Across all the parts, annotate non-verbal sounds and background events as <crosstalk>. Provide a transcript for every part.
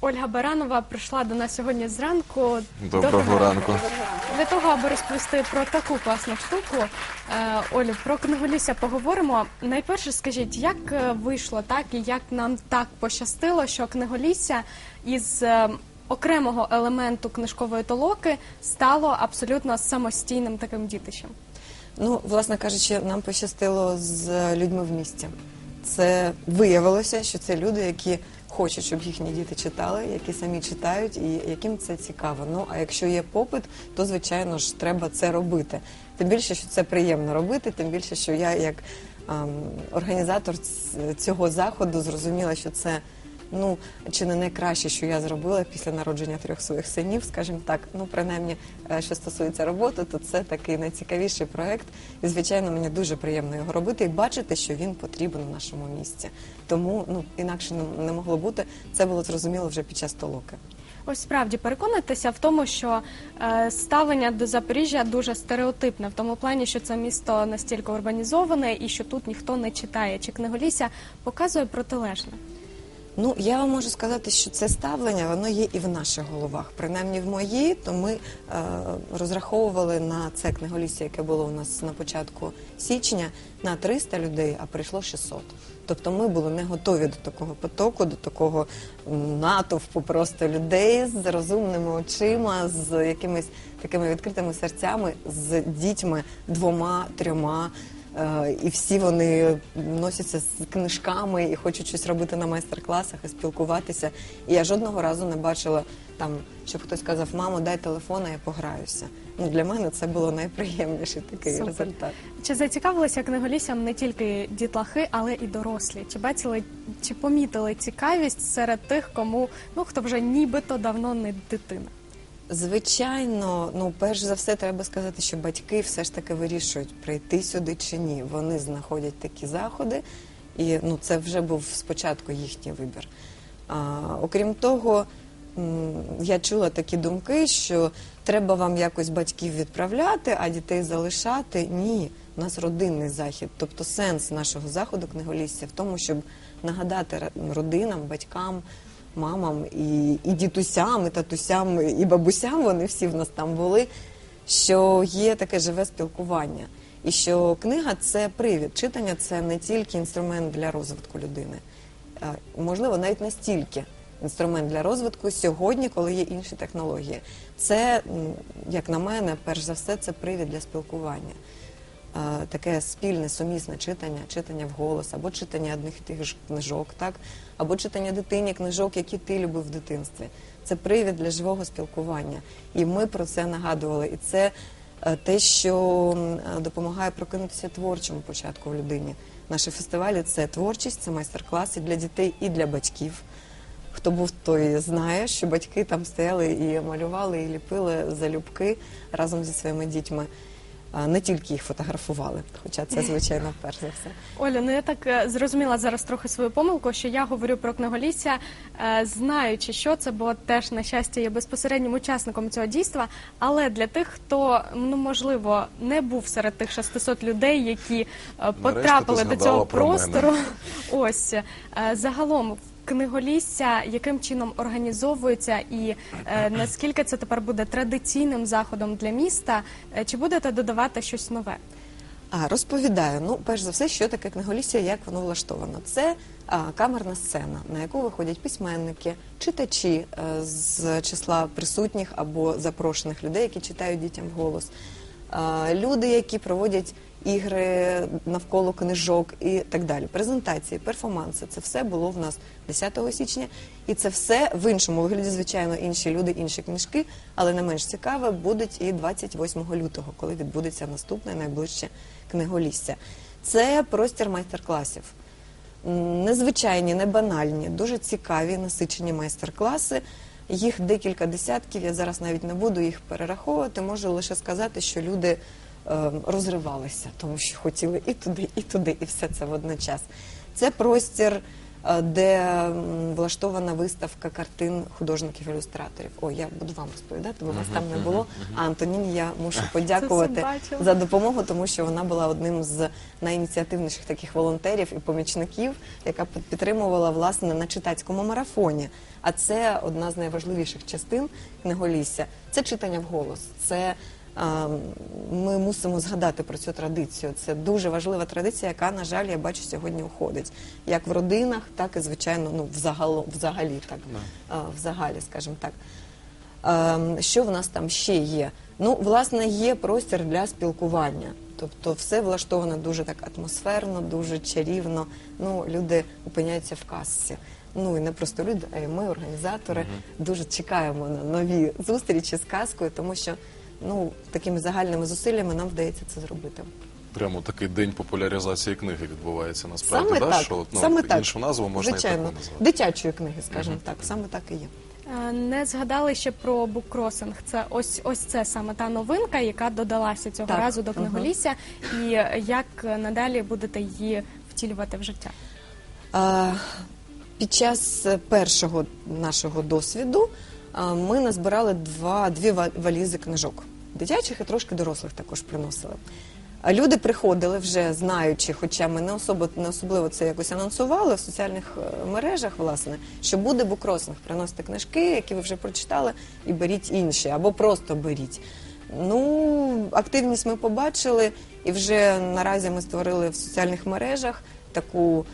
Ольга Баранова прийшла до нас сьогодні зранку. Доброго ранку. Для того, аби розповісти про таку класну штуку, е, Олю, про книголісся поговоримо. Найперше скажіть, як е, вийшло так і як нам так пощастило, що книголісся із е, окремого елементу книжкової толоки стало абсолютно самостійним таким дітищем? Ну, власне кажучи, нам пощастило з людьми в місті. Це виявилося, що це люди, які хочуть, щоб їхні діти читали, які самі читають і яким це цікаво. Ну а якщо є попит, то звичайно ж треба це робити. Тим більше, що це приємно робити, тим більше, що я як ем, організатор цього заходу зрозуміла, що це. Ну, чи не найкраще, що я зробила після народження трьох своїх синів, скажімо так. Ну, принаймні, е, що стосується роботи, то це такий найцікавіший проект. І, звичайно, мені дуже приємно його робити і бачити, що він потрібен у нашому місті. Тому ну інакше не- могло бути. Це було зрозуміло вже під час толоки. Ось справді переконуйтеся в тому, що е, ставлення до Запоріжжя дуже стереотипне, в тому плані, що це місто настільки урбанізоване і що тут ніхто не читає. Чи книголісся показує протилежне? Ну, я вам можу сказати, що це ставлення воно є і в наших головах. Принаймні в моїй, то ми е, розраховували на це книголісся, яке було у нас на початку січня, на 300 людей, а прийшло 600. Тобто ми були не готові до такого потоку, до такого натовпу просто людей з розумними очима, з якимись такими відкритими серцями, з дітьми двома, трьома. Е, І всі вони носяться з книжками і хочуть щось робити на майстер-класах і спілкуватися. І я жодного разу не бачила там, щоб хтось сказав, мамо, дай телефон, а я пограюся. Ну для мене це було найприємніший такий Супер. результат. Чи зацікавилися книголіссям не тільки дітлахи, але і дорослі? Чи бачили, чи помітили цікавість серед тих, кому ну хто вже нібито давно не дитина? Звичайно, ну перш за все, треба сказати, що батьки все ж таки вирішують прийти сюди чи ні. Вони знаходять такі заходи, і ну це вже був спочатку їхній вибір. А, окрім того, я чула такі думки, що треба вам якось батьків відправляти, а дітей залишати. Ні, у нас родинний захід. Тобто сенс нашого заходу книголісся в тому, щоб нагадати родинам, батькам мамам і, і дідусям, і татусям, і бабусям, вони всі в нас там були, що є таке живе спілкування. І що книга це привід. Читання це не тільки інструмент для розвитку людини, а, можливо, навіть настільки інструмент для розвитку сьогодні, коли є інші технології. Це, як на мене, перш за все, це привід для спілкування. Е, таке спільне сумісне читання, читання вголос, або читання одних і тих ж книжок, так або читання дитині книжок, які ти любив в дитинстві. Це привід для живого спілкування. І ми про це нагадували. І це е, те, що е, допомагає прокинутися творчому початку в людині. Наші фестивалі це творчість, це майстер-класи для дітей і для батьків. Хто був, той знає, що батьки там стояли і малювали, і ліпили залюбки разом зі своїми дітьми. А, Не тільки їх фотографували, хоча це звичайно перш за все. Оля, ну я так е, зрозуміла зараз трохи свою помилку, що я говорю про книголісся, е, знаючи, що це, бо теж на щастя є безпосереднім учасником цього дійства. Але для тих, хто ну можливо не був серед тих 600 людей, які е, потрапили до цього про мене. простору, <laughs> ось загалом. Книголісся яким чином організовується і е, наскільки це тепер буде традиційним заходом для міста? Е, чи будете додавати щось нове? А розповідаю. Ну, перш за все, що таке книголісся, як воно влаштовано. Це а, камерна сцена, на яку виходять письменники, читачі е, з числа присутніх або запрошених людей, які читають дітям вголос. А, люди, які проводять ігри навколо книжок і так далі. Презентації, перформанси це все було в нас 10 січня, і це все в іншому вигляді, звичайно, інші люди, інші книжки, але не менш цікаве будуть і 28 лютого, коли відбудеться наступне найближче книголісся. Це простір майстер-класів. Незвичайні, не банальні, дуже цікаві, насичені майстер-класи. Їх декілька десятків. Я зараз навіть не буду їх перераховувати. Можу лише сказати, що люди розривалися, тому що хотіли і туди, і туди, і все це водночас. Це простір е, де влаштована виставка картин художників-ілюстраторів. О, я буду вам розповідати, бо вас там не було. А Антоніні я мушу подякувати за допомогу, тому що вона була одним з найініціативніших таких волонтерів і помічників, яка підтримувала власне на читацькому марафоні. А це одна з найважливіших частин книголісся. Це читання вголос. Це ми мусимо згадати про цю традицію. Це дуже важлива традиція, яка, на жаль, я бачу сьогодні уходить. Як в родинах, так і звичайно, ну взагало, взагалі так, взагалі, скажімо так. Що в нас там ще є? Ну, власне, є простір для спілкування. Тобто все влаштовано дуже так атмосферно, дуже чарівно. Ну, люди опиняються в касці. Ну і не просто люди, а й ми, організатори, дуже чекаємо на нові зустрічі з казкою, тому що ну такими загальними зусиллями нам вдається це зробити. Прямо такий день популяризації книги відбувається насправді. саме да? так, Що, ну, саме так. іншу назву можна Звичайно, і таку назвати. дитячої книги, скажімо так, саме так і є. Е, Не згадали ще про буккросинг. Це ось ось це саме та новинка, яка додалася цього Так. разу до книголісся. І як надалі будете її втілювати в життя? А, Під час першого нашого досвіду ми назбирали два, дві ва- валізи книжок. Дитячих і трошки дорослих також приносили. Люди приходили вже знаючи, хоча ми не особо не особливо це якось анонсували в соціальних е, мережах, власне, що буде букросинг. Приносите книжки, які ви вже прочитали, і беріть інші, або просто беріть. Ну, активність ми побачили, і вже наразі ми створили в соціальних мережах таку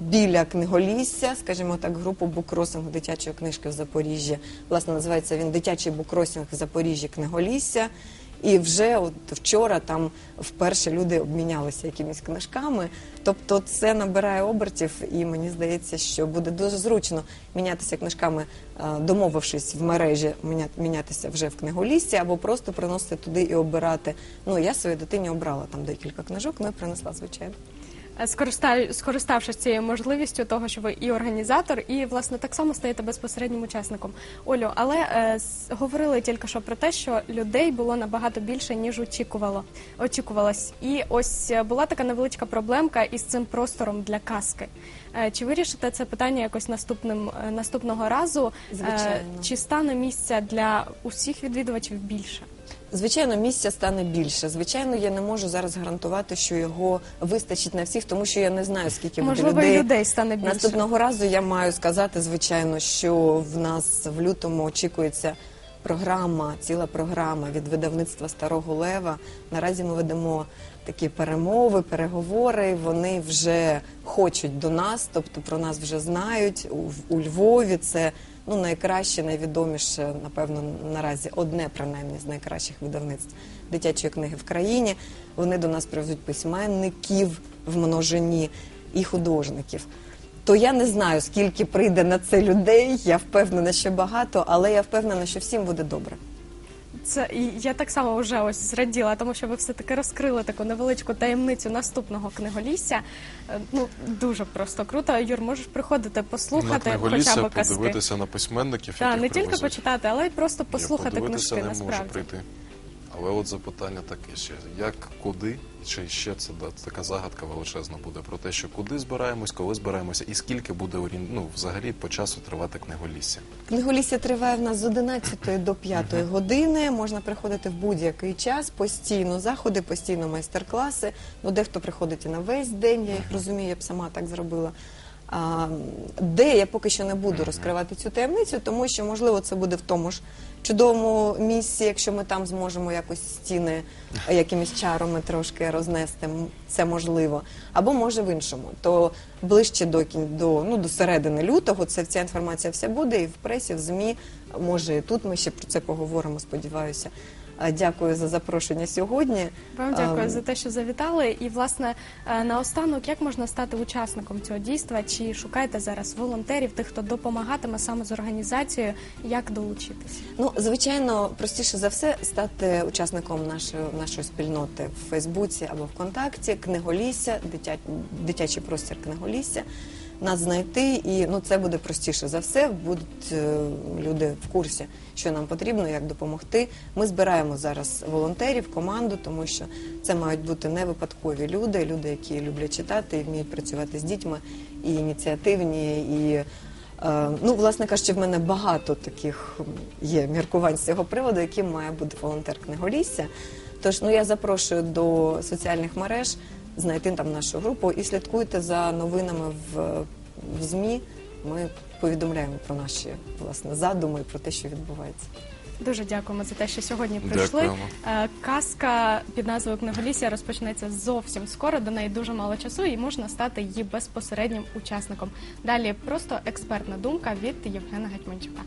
біля книголісся, скажімо так, групу букросингу дитячої книжки в Запоріжжі. Власне, називається він Дитячий букросинг в Запоріжжі книголісся. І вже от вчора там вперше люди обмінялися якимись книжками. Тобто це набирає обертів, і мені здається, що буде дуже зручно мінятися книжками, е, домовившись в мережі, мінятися вже в книголісці, або просто приносити туди і обирати. Ну я своїй дитині обрала там декілька книжок, ну і принесла, звичайно. Е, Скориста- Скориставшись цією можливістю того, що ви і організатор, і власне так само стаєте безпосереднім учасником. Олю, але е, говорили тільки що про те, що людей було набагато більше ніж очікувало. Очікувалось. І ось е, була така невеличка проблемка із цим простором для казки. Е, Чи вирішите це питання якось наступним е, наступного разу? Е, Звичайно. Чи стане місця для усіх відвідувачів більше? Звичайно, місця стане більше. Звичайно, я не можу зараз гарантувати, що його вистачить на всіх, тому що я не знаю, скільки буде Можливо, людей. і людей стане більше. Наступного разу я маю сказати, звичайно, що в нас в лютому очікується програма, ціла програма від видавництва Старого Лева. Наразі ми ведемо такі перемови, переговори. Вони вже хочуть до нас, тобто про нас вже знають у, у Львові. Це ну найкраще, найвідоміше, напевно, наразі одне принаймні з найкращих видавництв дитячої книги в країні. Вони до нас привезуть письменників в множині і художників. То я не знаю, скільки прийде на це людей. Я впевнена, що багато, але я впевнена, що всім буде добре. Це і я так само вже ось зраділа, тому що ви все таки розкрили таку невеличку таємницю наступного книголісся. Е, Ну дуже просто круто. Юр, можеш приходити На послухати хоча книголісся б казки. подивитися на письменників, Так, не тільки почитати, але й просто послухати книжки не можу насправді. прийти. Але от запитання таке ще: як, куди, чи ще це така загадка величезна буде про те, що куди збираємось, коли збираємося, і скільки буде орін... ну, взагалі по часу тривати книголісся. Книголісся триває в нас з 11 до 5 години. Можна приходити в будь-який час, постійно заходи, постійно майстер-класи. Ну, дехто приходить і на весь день, я їх розумію, я б сама так зробила. Де я поки що не буду розкривати цю таємницю, тому що можливо це буде в тому ж чудовому місці, якщо ми там зможемо якось стіни якимись чарами трошки рознести. Це можливо, або може в іншому. То ближче до до, ну, до середини лютого це ця інформація вся буде і в пресі, в змі. Може, і тут ми ще про це поговоримо. Сподіваюся. А, Дякую за запрошення сьогодні. Вам дякую Ем, за те, що завітали. І власне е, наостанок, як можна стати учасником цього дійства? Чи шукаєте зараз волонтерів, тих, хто допомагатиме саме з організацією, як долучитися? Ну, звичайно, простіше за все стати учасником нашої нашої спільноти в Фейсбуці або ВКонтакті, книголісся, дитя, дитячий простір книголісся. Нас знайти, і ну це буде простіше за все. Будуть е, люди в курсі, що нам потрібно, як допомогти. Ми збираємо зараз волонтерів, команду, тому що це мають бути не випадкові люди, люди, які люблять читати і вміють працювати з дітьми, і ініціативні, і Е, Ну, власне кажучи, в мене багато таких є міркувань з цього приводу, яким має бути волонтер книголісся. Тож ну я запрошую до соціальних мереж знайти там нашу групу і слідкуйте за новинами в, в ЗМІ. Ми повідомляємо про наші власне задуми і про те, що відбувається. Дуже дякуємо за те, що сьогодні прийшли. Дякуємо. Е, Казка під назвою Книголісся розпочнеться зовсім скоро. До неї дуже мало часу, і можна стати її безпосереднім учасником. Далі просто експертна думка від Євгена Гетьманчука.